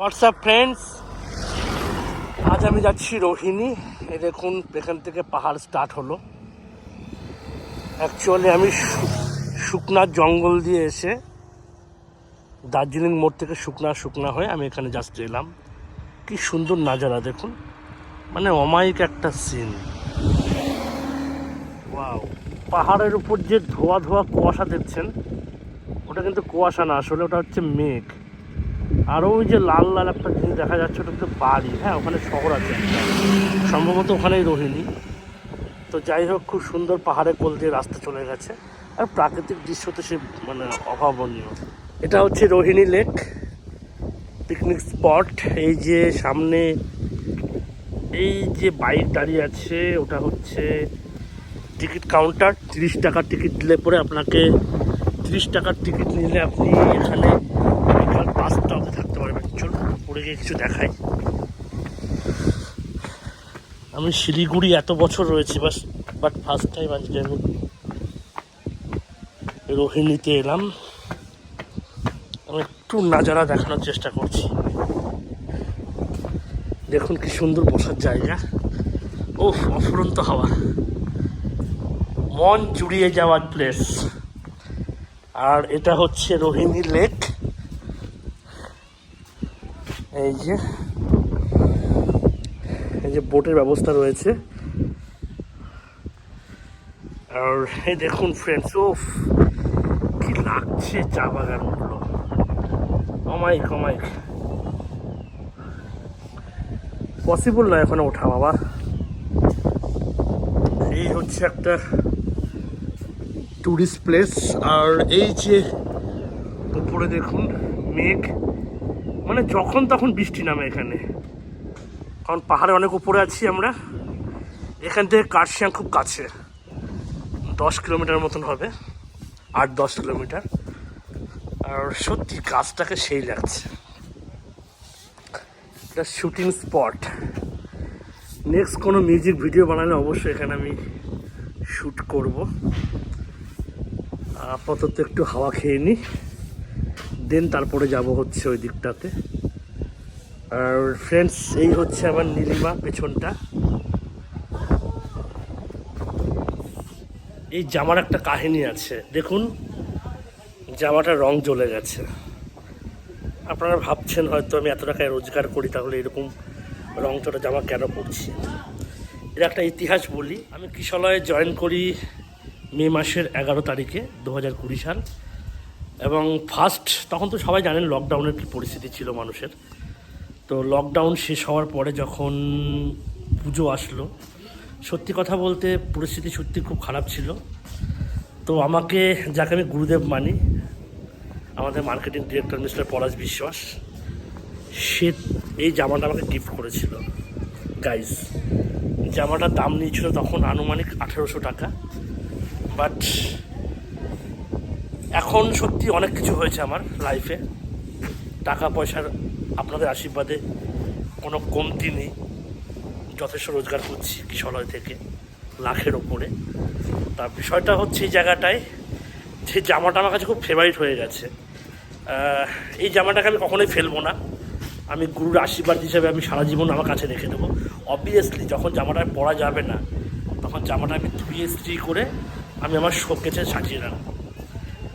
WhatsApp friends আজ আমি যাচ্ছি রোহিণী। দেখুন, এখান থেকে পাহাড় স্টার্ট হলো। অ্যাকচুয়ালি আমি শু- শুকনার জঙ্গল দিয়ে এসে দার্জিলিং মোড় থেকে শুকনা শুকনা হয়ে আমি এখানে জাস্ট এলাম। কি সুন্দর নাজারা, দেখুন। মানে অমায়িক একটা সিন ওয়াও পাহাড়ের উপর যে ধোয়া ধোয়া কুয়াশা দেখছেন, ওটা কিন্তু কুয়াশা না, আসলে ওটা হচ্ছে মেঘ। আর ওই যে লাল লাল একটা জিনিস দেখা যাচ্ছে, ওটা কিন্তু বাড়ি। হ্যাঁ ওখানে শহর আছে। সম্ভবত ওখানেই রোহিণী। তো যাই হোক, খুব সুন্দর পাহাড়ে কোল দিয়ে রাস্তা চলে গেছে। আর প্রাকৃতিক দৃশ্য তো সে মানে অভাবনীয়। এটা হচ্ছে রোহিণী লেক পিকনিক স্পট। এই যে সামনে, এই যে বাইক দাঁড়িয়ে আছে, ওটা হচ্ছে টিকিট কাউন্টার। তিরিশ টাকার টিকিট দিলে পরে আপনাকে তিরিশ টাকার টিকিট নিলে আপনি এখানে পড়ে গিয়ে কিছু দেখাই। আমি শিলিগুড়ি এত বছর রয়েছি, বাস বাট ফার্স্ট টাইম আজকে আমি রোহিণীতে এলাম। আমি একটু নাজারা দেখানোর চেষ্টা করছি। দেখুন কি সুন্দর বসার জায়গা। ও অফুরন্ত হাওয়া। মন জুড়িয়ে যাওয়ার প্লেস আর এটা হচ্ছে রোহিণী লেক। এই যে এই যে বোটের ব্যবস্থা রয়েছে। আর এই দেখুন ফ্রেন্ডস ও কি লাগছে চা বাগানগুলো অমাইক অমাইক পসিবল না এখানে ওঠা, বাবা। এই হচ্ছে একটা টুরিস্ট প্লেস আর এই যে উপরে দেখুন, মেঘ। মানে যখন তখন বৃষ্টি নামে এখানে। কারণ পাহাড়ে অনেক উপরে আছি আমরা। এখান থেকে কার্শিয়াং খুব কাছে। দশ কিলোমিটার মতন হবে। আট, দশ কিলোমিটার। আর সত্যি গাছটাকে সেই লাগছে। এটা শুটিং স্পট। নেক্সট কোনো মিউজিক ভিডিও বানালে অবশ্যই এখানে আমি শ্যুট করব। আপাতত একটু হাওয়া খেয়ে নিই দেন তারপরে যাব হচ্ছে ওই দিকটাতে। আর ফ্রেন্ডস এই হচ্ছে আমার নীলিমা পেছনটা। এই জামার একটা কাহিনী আছে। দেখুন জামাটার রং জ্বলে গেছে। আপনারা ভাবছেন হয়তো আমি এত টাকায় রোজগার করি, তাহলে এরকম রং চটা জামা কেন পরছি? এর একটা ইতিহাস বলি। আমি কিশলয়ে জয়েন করি মে মাসের এগারো তারিখে, দু হাজার কুড়ি সাল। এবং ফার্স্ট তখন তো সবাই জানেন লকডাউনের কী পরিস্থিতি ছিল মানুষের। তো লকডাউন শেষ হওয়ার পরে যখন পুজো আসলো, সত্যি কথা বলতে পরিস্থিতি সত্যি খুব খারাপ ছিল। তো আমাকে, যাকে আমি গুরুদেব মানি, আমাদের মার্কেটিং ডিরেক্টর মিস্টার পলাশ বিশ্বাস, সে এই জামাটা আমাকে গিফট করেছিল। গাইস জামাটার দাম নিয়েছিল তখন আনুমানিক আঠেরোশো টাকা বাট এখন সত্যি অনেক কিছু হয়েছে আমার লাইফে টাকা, পয়সার আপনাদের আশীর্বাদে কোনো কমতি নেই। যথেষ্ট রোজগার করছি কিশলয় থেকে লাখের ওপরে। তার বিষয়টা হচ্ছে এই জায়গাটায় যে জামাটা আমার কাছে খুব ফেভারিট হয়ে গেছে। এই জামাটাকে আমি কখনোই ফেলব না। আমি গুরুর আশীর্বাদ হিসেবে আমি সারা জীবন আমার কাছে রেখে দেবো। অবভিয়াসলি যখন জামাটা পরা যাবে না, তখন জামাটা আমি ধুয়ে, স্ত্রী করে আমি আমার শোকেছে সাজিয়ে রাখব।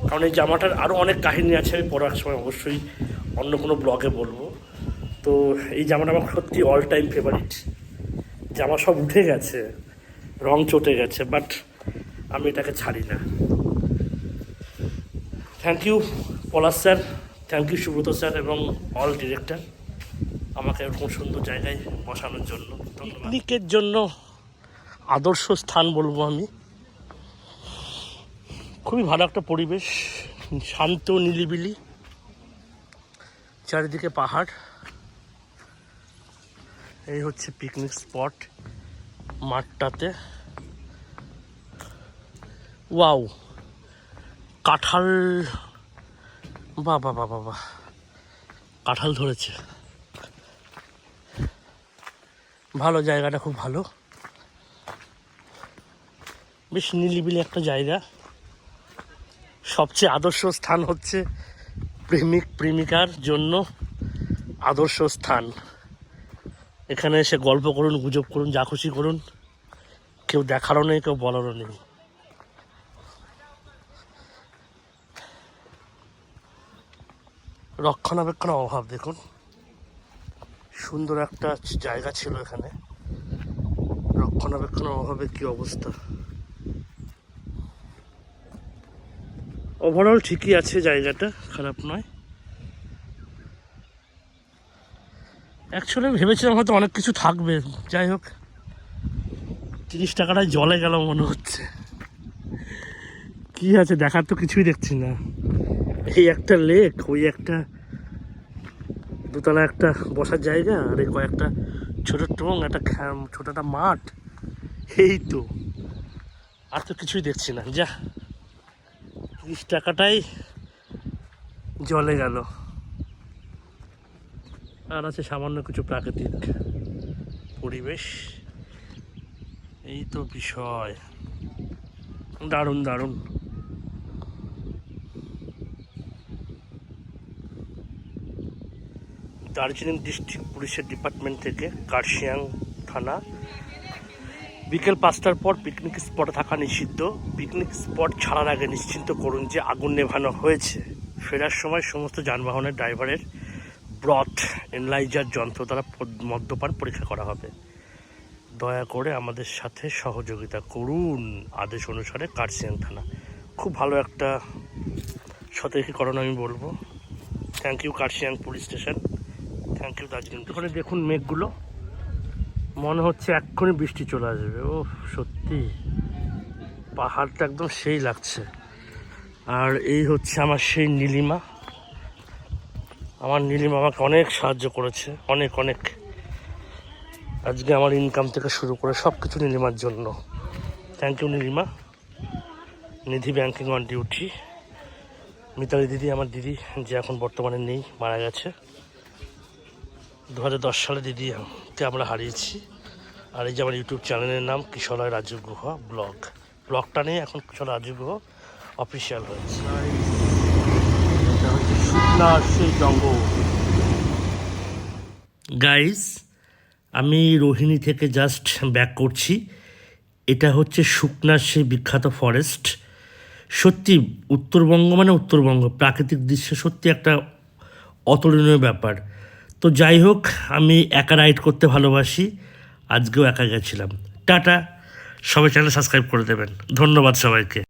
কারণ এই জামাটার আরও অনেক কাহিনী আছে, আমি পড়ার সময় অবশ্যই অন্য কোনো ব্লগে বলব। তো এই জামাটা আমার সত্যি অল টাইম ফেভারিট জামা সব উঠে গেছে, রং চটে গেছে বাট আমি এটাকে ছাড়ি না। Thank you Palash sir. Thank you Subrata sir এবং অল ডিরেক্টর আমাকে এরকম সুন্দর জায়গায় বসানোর জন্য পিকনিকের জন্য আদর্শ স্থান বলব আমি। খুবই ভালো একটা পরিবেশ, শান্ত নিলিবিলি চারিদিকে পাহাড়। এই হচ্ছে পিকনিক স্পট মাঠটাতে। ওয়াও, কাঁঠাল বা বা বা বা কাঁঠাল ধরেছে। ভালো জায়গাটা খুব ভালো। বেশ নিলিবিলি একটা জায়গা। সবচেয়ে আদর্শ স্থান হচ্ছে প্রেমিক, প্রেমিকার জন্য আদর্শ স্থান। এখানে এসে গল্প করুন, গুজব করুন, যা খুশি করুন। কেউ দেখারও নেই, কেউ বলারও নেই। রক্ষণাবেক্ষণের অভাব, দেখুন। সুন্দর একটা জায়গা ছিল এখানে। রক্ষণাবেক্ষণের অভাবে কি অবস্থা? ওভারঅল ঠিকই আছে, জায়গাটা খারাপ নয়। অ্যাকচুয়ালি ভেবেছিলাম হয়তো অনেক কিছু থাকবে। যাই হোক, তিরিশ টাকাটাই জলে গেল মনে হচ্ছে। কি আছে দেখার তো কিছুই দেখছি না। এই একটা লেক ওই একটা দুতলা একটা বসার জায়গা, আর এই কয়েকটা ছোটো টং, একটা ছোট একটা মাঠ। এই তো। আর তো কিছুই দেখছি না। যা তিরিশ টাকাটাই জলে গেল। আর আছে সামান্য কিছু প্রাকৃতিক পরিবেশ। এই তো বিষয়। দারুণ দারুণ। দার্জিলিং ডিস্ট্রিক্ট পুলিশের ডিপার্টমেন্ট থেকে কার্শিয়াং থানা বিকেল পাঁচটার পর পিকনিক স্পটে থাকা নিষিদ্ধ। পিকনিক স্পট ছাড়ার আগে নিশ্চিন্ত করুন যে আগুন নেভানো হয়েছে। ফেরার সময় সমস্ত যানবাহনের ড্রাইভারের ব্রথ এনলাইজার যন্ত্র দ্বারা মদ্যপান পরীক্ষা করা হবে। দয়া করে আমাদের সাথে সহযোগিতা করুন, আদেশ অনুসারে কার্সিয়াং থানা। খুব ভালো একটা সতর্কীকরণ আমি বলব। Thank you Kurseong police station. Thank you Darjeeling. ওখানে দেখুন মেঘগুলো। মনে হচ্ছে এক্ষুনি বৃষ্টি চলে আসবে। ও সত্যি। পাহাড়টা একদম সেই লাগছে। আর এই হচ্ছে আমার সেই নীলিমা। আমার নীলিমা আমাকে অনেক সাহায্য করেছে, অনেক অনেক। আজকে আমার ইনকাম থেকে শুরু করে সব কিছু নীলিমার জন্য। Thank you Nilima. Nidhi banking on duty Mitali দিদি, আমার দিদি, যে এখন বর্তমানে নেই, মারা গেছে। দু হাজার দশ সালে দিদিকে আমরা হারিয়েছি। আর এই যে আমার ইউটিউব চ্যানেলের নাম কিশলয় রাজু গুহা ব্লগ। ব্লগটা নিয়ে এখন কিশোর রাজু গুহ অফিসিয়াল হয়েছে। গাইস, আমি রোহিণী থেকে জাস্ট ব্যাক করছি। এটা হচ্ছে শুকনার সেই বিখ্যাত ফরেস্ট। সত্যি, উত্তরবঙ্গ মানে উত্তরবঙ্গ। প্রাকৃতিক দৃশ্য সত্যি একটা অতুলনীয় ব্যাপার। তো যাই হোক, আমি একা রাইড করতে ভালোবাসি, আজকেও একা গেছিলাম। টাটা, সবাই চ্যানেল সাবস্ক্রাইব করে দেবেন। ধন্যবাদ সবাইকে।